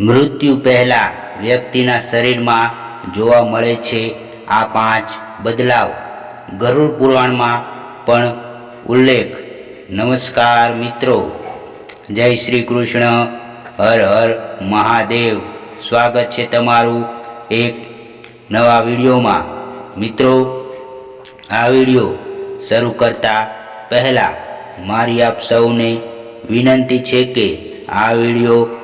મૃત્યુ પહેલા વ્યક્તિના શરીરમાં જોવા મળે છે આ પાંચ બદલાવ. ગરુડ પુરાણમાં પણ ઉલ્લેખ. નમસ્કાર મિત્રો. જય શ્રી કૃષ્ણ. હર હર મહાદેવ. સ્વાગત છે તમારું એક નવા વિડીયોમાં. મિત્રો, આ વીડિયો શરૂ કરતા પહેલાં મારી આપ સૌને વિનંતી છે કે આ વીડિયો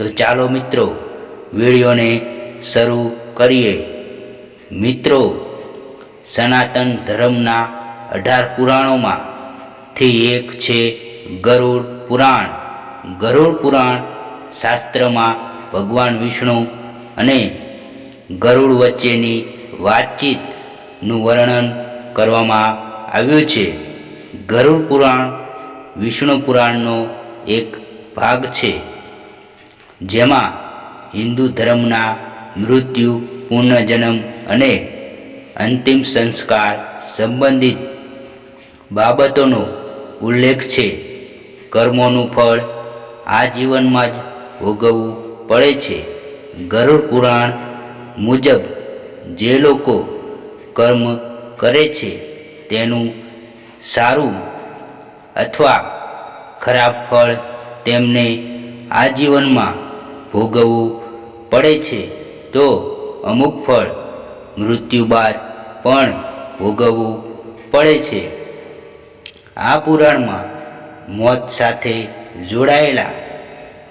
તો ચાલો મિત્રો, વિડીયોને શરૂ કરીએ. મિત્રો, સનાતન ધર્મના અઢાર પુરાણોમાંથી એક છે ગરુડ પુરાણ. ગરુડ પુરાણ શાસ્ત્રમાં ભગવાન વિષ્ણુ અને ગરુડ વચ્ચેની વાતચીતનું વર્ણન કરવામાં આવ્યું છે. ગરુડ પુરાણ વિષ્ણુ પુરાણનો એક ભાગ છે. જેમાં હિન્દુ ધર્મના મૃત્યુ, પુનર્જન્મ અને અંતિમ સંસ્કાર સંબંધિત બાબતોનો ઉલ્લેખ છે. કર્મોનું ફળ આ જીવનમાં જ ભોગવવું પડે છે. ગરુડ પુરાણ મુજબ જે લોકો કર્મ કરે છે, તેનું સારું અથવા ખરાબ ફળ તેમને આ જીવનમાં ભોગવવું પડે છે, તો અમુક ફળ મૃત્યુ બાદ પણ ભોગવવું પડે છે. આ પુરાણમાં મોત સાથે જોડાયેલા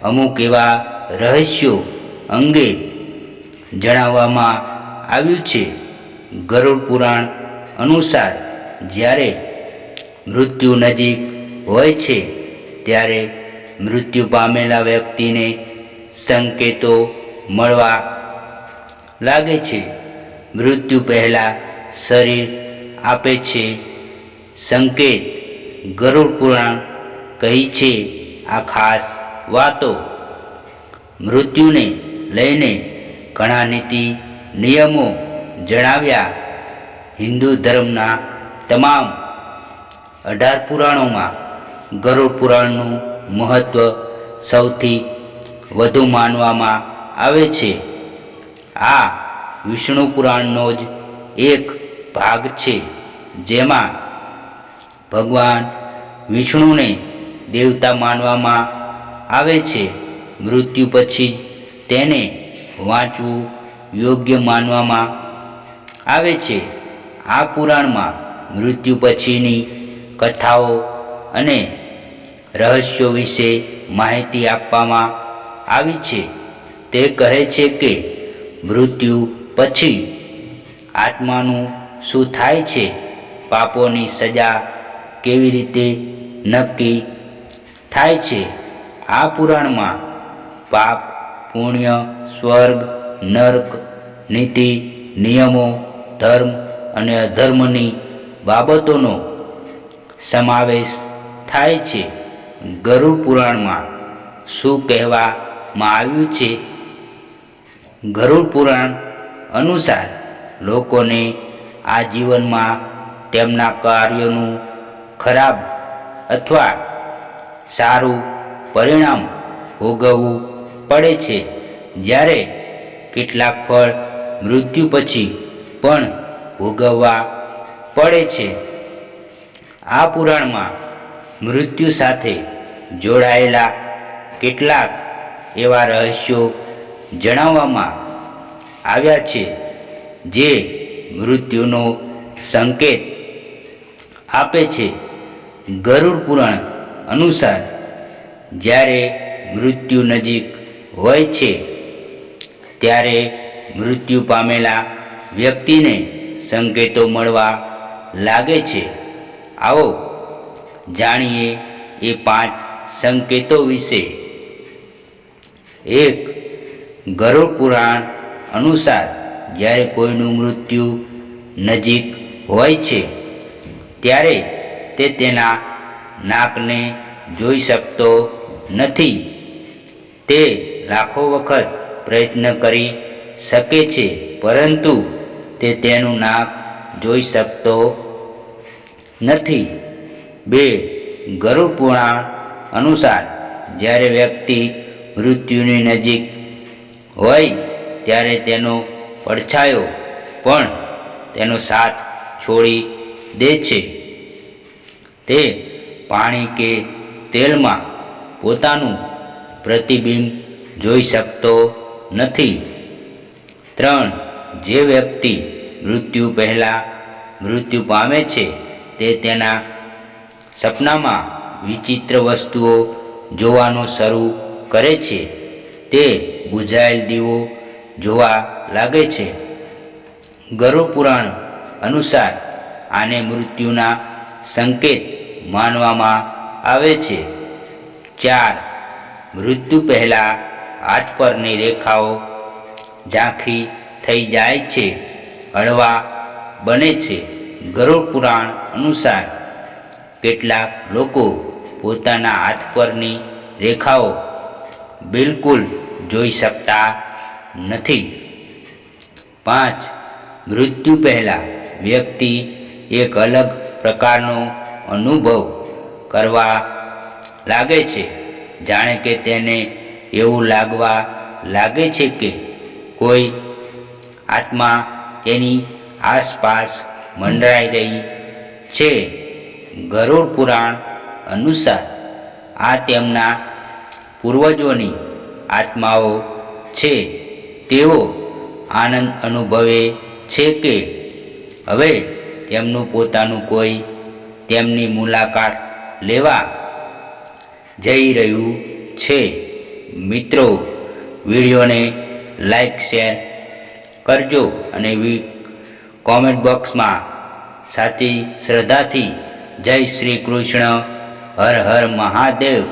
અમુક એવા રહસ્યો અંગે જણાવવામાં આવ્યું છે. ગરુડ પુરાણ અનુસાર જ્યારે મૃત્યુ નજીક હોય છે, ત્યારે મૃત્યુ પામેલા વ્યક્તિને સંકેતો મળવા લાગે છે. મૃત્યુ પહેલાં શરીર આપે છે. સંકેત ગરુડ પુરાણ કહી છે આ ખાસ વાતો. મૃત્યુને લઈને ઘણા નીતિ નિયમો જણાવ્યા. હિન્દુ ધર્મના તમામ અઢાર પુરાણોમાં ગરુડ પુરાણનું મહત્ત્વ સૌથી વધુ માનવામાં આવે છે. આ વિષ્ણુ પુરાણનો જ એક ભાગ છે, જેમાં ભગવાન વિષ્ણુને દેવતા માનવામાં આવે છે. મૃત્યુ પછી તેને વાંચવું યોગ્ય માનવામાં આવે છે. આ પુરાણમાં મૃત્યુ પછીની કથાઓ અને રહસ્યો વિશે માહિતી આપવામાં આવી છે. તે કહે છે કે, મૃત્યુ પછી આત્માનું શું થાય છે? પાપોની સજા કેવી રીતે નક્કી થાય છે? આ પુરાણમાં પાપ, પુણ્ય, સ્વર્ગ, નર્ક, નીતિ, નિયમો, ધર્મ અને અધર્મની બાબતોનો સમાવેશ થાય છે. ગરુડ પુરાણમાં શું કહેવામાં આવ્યું છે. ગરુડ પુરાણ અનુસાર લોકોને આ જીવનમાં તેમના કાર્યોનું ખરાબ અથવા સારું પરિણામ ભોગવવું પડે છે. જ્યારે કેટલાક ફળ મૃત્યુ પછી પણ ભોગવવા પડે છે. આ પુરાણમાં મૃત્યુ સાથે જોડાયેલા કેટલાક એવા રહસ્યો જણાવવામાં આવ્યા છે, જે મૃત્યુનો સંકેત આપે છે. ગરુડ પુરાણ અનુસાર, જ્યારે મૃત્યુ નજીક હોય છે, ત્યારે મૃત્યુ પામેલા વ્યક્તિને સંકેતો મળવા લાગે છે. આવો, જાણીએ એ પાંચ સંકેતો વિશે. એક ગરુડ પુરાણ અનુસાર જ્યારે કોઈનું મૃત્યુ નજીક હોય છે, ત્યારે તે તેના નાકને જોઈ શકતો નથી. તે લાખો વખત પ્રયત્ન કરી શકે છે, પરંતુ તે તેનું નાક જોઈ શકતો નથી. બે ગરુડ પુરાણ અનુસાર જ્યારે વ્યક્તિ મૃત્યુની નજીક હોય ત્યારે તેનો પડછાયો પણ તેનો સાથ છોડી દે છે. તે પાણી કે તેલમાં પોતાનું પ્રતિબિંબ જોઈ શકતો નથી. ત્રણ, જે વ્યક્તિ મૃત્યુ પહેલાં મૃત્યુ પામે છે તે તેના સપનામાં વિચિત્ર વસ્તુઓ જોવાનું શરૂ કરે છે, તે બુઝાયેલ દીવો જોવા લાગે છે. પુરાણ અનુસાર આને મૃત્યુના સંકેત માનવામાં આવે છે. ચાર મૃત્યુ પહેલાં હાથ પરની રેખાઓ ઝાંખી થઈ જાય છે, હળવા બને છે. ગરુડ અનુસાર કેટલાક લોકો પોતાના હાથ પરની રેખાઓ બિલકુલ જોઈ શકતા નથી. પાંચ, મૃત્યુ પહેલાં વ્યક્તિ એક અલગ પ્રકારનો અનુભવ કરવા લાગે છે. જાણે કે તેને એવું લાગવા લાગે છે કે કોઈ આત્મા તેની આસપાસ મંડરાઈ રહી છે. ગરુડ પુરાણ અનુસાર આ તેમના પૂર્વજોની આત્માઓ છે, તેઓ આનંદ અનુભવે છે કે હવે તેમનું પોતાનું કોઈ તેમની મુલાકાત લેવા જઈ રહ્યું છે. મિત્રો, વિડીયોને લાઈક, શેર કરજો અને કોમેન્ટ બોક્સમાં સાચી શ્રદ્ધાથી જય શ્રી કૃષ્ણ, હર હર મહાદેવ.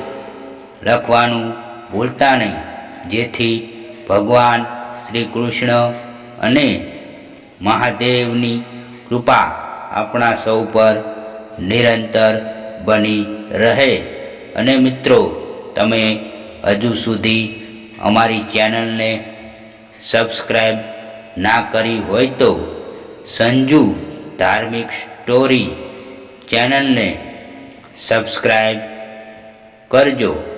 લખવાનું ભૂલતા નહીં. જેથી ભગવાન શ્રી કૃષ્ણ અને મહાદેવની કૃપા આપણા સૌ પર નિરંતર બની રહે. અને મિત્રો, તમે હજુ સુધી અમારી ચેનલને સબસ્ક્રાઈબ ના કરી હોય તો સંજુ ધાર્મિક સ્ટોરી ચેનલને સબસ્ક્રાઈબ કરજો.